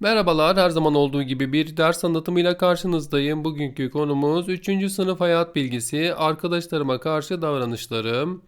Merhabalar, her zaman olduğu gibi bir ders anlatımıyla karşınızdayım. Bugünkü konumuz 3. sınıf hayat bilgisi, arkadaşlarıma karşı davranışlarım.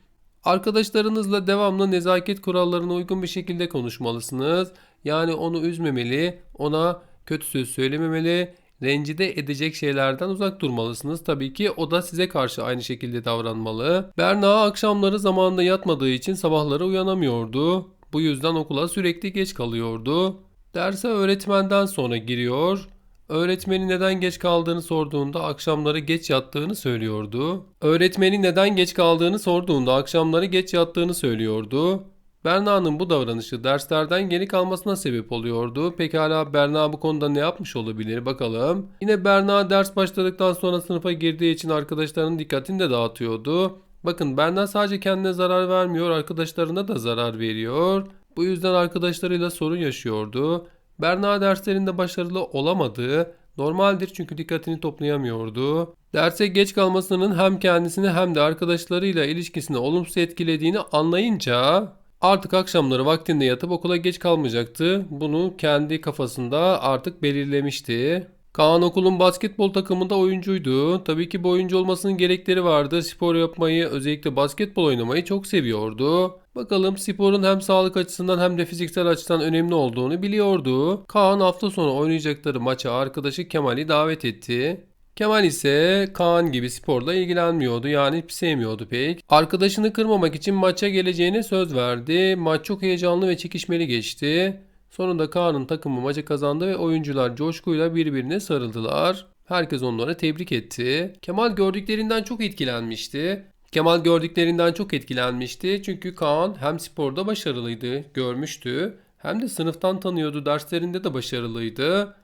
Arkadaşlarınızla devamlı nezaket kurallarına uygun bir şekilde konuşmalısınız. Yani onu üzmemeli, ona kötü söz söylememeli, rencide edecek şeylerden uzak durmalısınız. Tabii ki o da size karşı aynı şekilde davranmalı. Berna akşamları zamanında yatmadığı için sabahları uyanamıyordu. Bu yüzden okula sürekli geç kalıyordu. Derse öğretmenden sonra giriyor. Öğretmeni neden geç kaldığını sorduğunda akşamları geç yattığını söylüyordu. Öğretmeni neden geç kaldığını sorduğunda akşamları geç yattığını söylüyordu. Berna'nın bu davranışı derslerden geri kalmasına sebep oluyordu. Pekala Berna bu konuda ne yapmış olabilir bakalım. Yine Berna ders başladıktan sonra sınıfa girdiği için arkadaşlarının dikkatini de dağıtıyordu. Bakın Berna sadece kendine zarar vermiyor, arkadaşlarına da zarar veriyor. Bu yüzden arkadaşlarıyla sorun yaşıyordu. Berna derslerinde başarılı olamadı. Normaldir çünkü dikkatini toplayamıyordu. Derse geç kalmasının hem kendisini hem de arkadaşlarıyla ilişkisini olumsuz etkilediğini anlayınca artık akşamları vaktinde yatıp okula geç kalmayacaktı. Bunu kendi kafasında artık belirlemişti. Kaan okulun basketbol takımında oyuncuydu. Tabii ki bu oyuncu olmasının gerekleri vardı. Spor yapmayı, özellikle basketbol oynamayı çok seviyordu. Bakalım sporun hem sağlık açısından hem de fiziksel açıdan önemli olduğunu biliyordu. Kaan hafta sonu oynayacakları maça arkadaşı Kemal'i davet etti. Kemal ise Kaan gibi sporla ilgilenmiyordu yani sevmiyordu pek. Arkadaşını kırmamak için maça geleceğine söz verdi. Maç çok heyecanlı ve çekişmeli geçti. Sonunda Kaan'ın takımı maçı kazandı ve oyuncular coşkuyla birbirine sarıldılar. Herkes onlara tebrik etti. Kemal gördüklerinden çok etkilenmişti. Kemal gördüklerinden çok etkilenmişti çünkü Kaan hem sporda başarılıydı, görmüştü, hem de sınıftan tanıyordu, derslerinde de başarılıydı.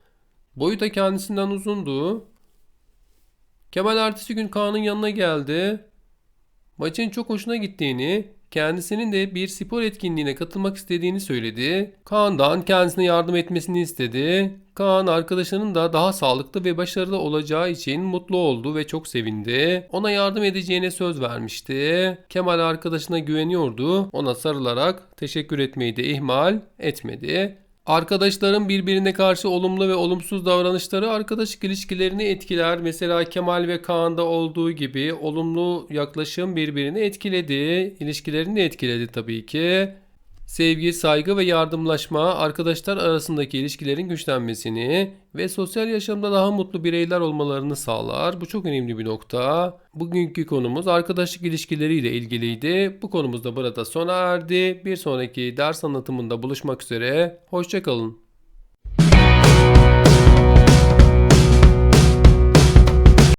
Boyu da kendisinden uzundu. Kemal ertesi gün Kaan'ın yanına geldi. Maçın çok hoşuna gittiğini, kendisinin de bir spor etkinliğine katılmak istediğini söyledi. Kaan'dan kendisine yardım etmesini istedi. Kaan arkadaşının da daha sağlıklı ve başarılı olacağı için mutlu oldu ve çok sevindi. Ona yardım edeceğine söz vermişti. Kemal arkadaşına güveniyordu. Ona sarılarak teşekkür etmeyi de ihmal etmedi. Arkadaşların birbirine karşı olumlu ve olumsuz davranışları arkadaşlık ilişkilerini etkiler. Mesela Kemal ve Kaan'da olduğu gibi olumlu yaklaşım birbirini etkiledi. İlişkilerini etkiledi tabii ki. Sevgi, saygı ve yardımlaşma arkadaşlar arasındaki ilişkilerin güçlenmesini ve sosyal yaşamda daha mutlu bireyler olmalarını sağlar. Bu çok önemli bir nokta. Bugünkü konumuz arkadaşlık ilişkileriyle ilgiliydi. Bu konumuz da burada sona erdi. Bir sonraki ders anlatımında buluşmak üzere. Hoşçakalın.